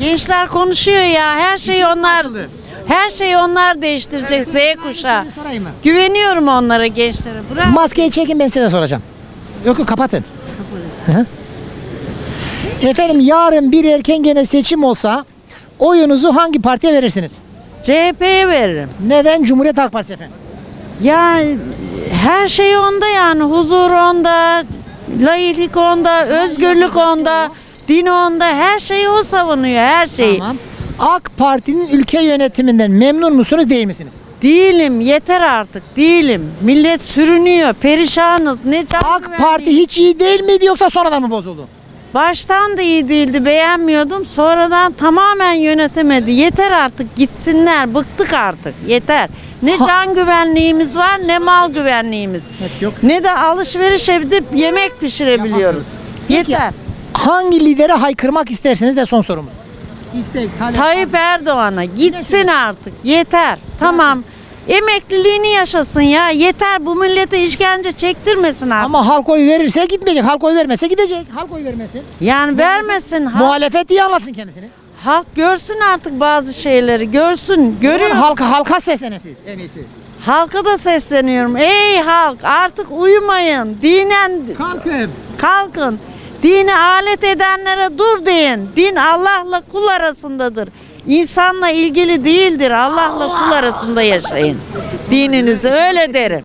Gençler konuşuyor ya. Her şeyi onlar her şeyi onlar değiştirecek Z kuşağı. Sorayım mı? Güveniyorum onlara gençlere. Bırak. Maskeyi çekin ben size soracağım. Yok yok kapatın. Hı hı. Efendim yarın bir erken gene seçim olsa oyunuzu hangi partiye verirsiniz? CHP'ye veririm. Neden Cumhuriyet Halk Partisi efendim? Ya her şey onda yani. Huzur onda, layıklık onda, özgürlük onda, din onda. Her şeyi o savunuyor. Her şeyi. Tamam. AK Parti'nin ülke yönetiminden memnun musunuz değil misiniz? Değilim. Yeter artık. Değilim. Millet sürünüyor. Perişanız. Ne can AK güvenliği- Parti hiç iyi değil miydi yoksa sonradan mı bozuldu? Baştan da iyi değildi, beğenmiyordum. Sonradan tamamen yönetemedi. Yeter artık gitsinler, bıktık artık. Yeter. Ne Ha- can güvenliğimiz var, ne mal güvenliğimiz. Hepsi yok. Ne de alışveriş edip yemek pişirebiliyoruz. Peki, Yeter. Hangi lidere haykırmak istersiniz de son sorumuz. İstek, talep, Tayyip Erdoğan'a gitsin artık. Yeter. Tamam. Emekliliğini yaşasın ya. Yeter bu millete işkence çektirmesin artık. Ama halk oy verirse gitmeyecek. Halk oy vermezse gidecek. Halk oy vermesin. yani vermesin. Halk, Muhalefet diye anlatsın kendisini. halk görsün artık bazı şeyleri. Görsün. Görüyor. Halka halka seslenin siz en iyisi. Halka da sesleniyorum. Ey halk artık uyumayın. Dinen Kalkın. kalkın. Dini alet edenlere dur deyin. Din Allah'la kul arasındadır. İnsanla ilgili değildir. Allah'la kul arasında yaşayın. Dininizi öyle derim.